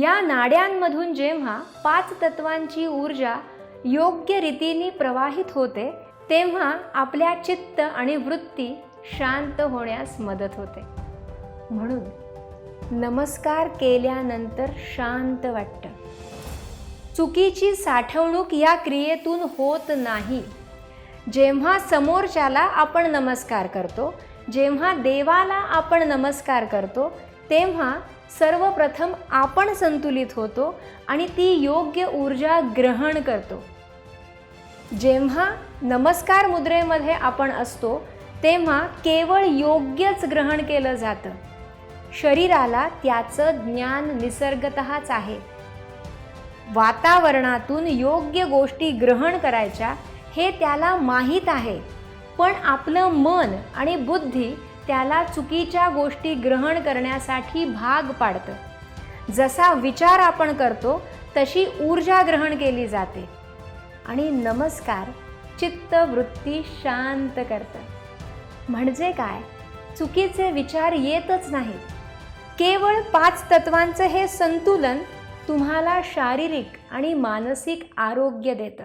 या नाड्यांमधून जेव्हा पाच तत्वांची ऊर्जा योग्य रीतीने प्रवाहित होते तेव्हा आपल्या चित्त आणि वृत्ती शांत होण्यास मदत होते. म्हणून नमस्कार केल्यानंतर शांत वाटतं. चुकीची साठवणूक या क्रियेतून होत नाही. जेव्हा समोरच्याला आपण नमस्कार करतो जेव्हा देवाला आपण नमस्कार करतो तेव्हा सर्वप्रथम आपण संतुलित होतो आणि ती योग्य ऊर्जा ग्रहण करतो. जेव्हा नमस्कार मुद्रेमध्ये आपण असतो तेव्हा केवळ योग्यच ग्रहण केलं जातं. शरीराला त्याचं ज्ञान निसर्गतःच आहे. वातावरणातून योग्य गोष्टी ग्रहण करायच्या हे त्याला माहीत आहे. पण आपलं मन आणि बुद्धी त्याला चुकीच्या गोष्टी ग्रहण करण्यासाठी भाग पाडतं. जसा विचार आपण करतो तशी ऊर्जा ग्रहण केली जाते. आणि नमस्कार चित्त वृत्ती शांत करतं. म्हणजे काय? चुकीचे विचार येतच नाहीत. केवळ पाच तत्वांचं हे संतुलन तुम्हाला शारीरिक आणि मानसिक आरोग्य देतं.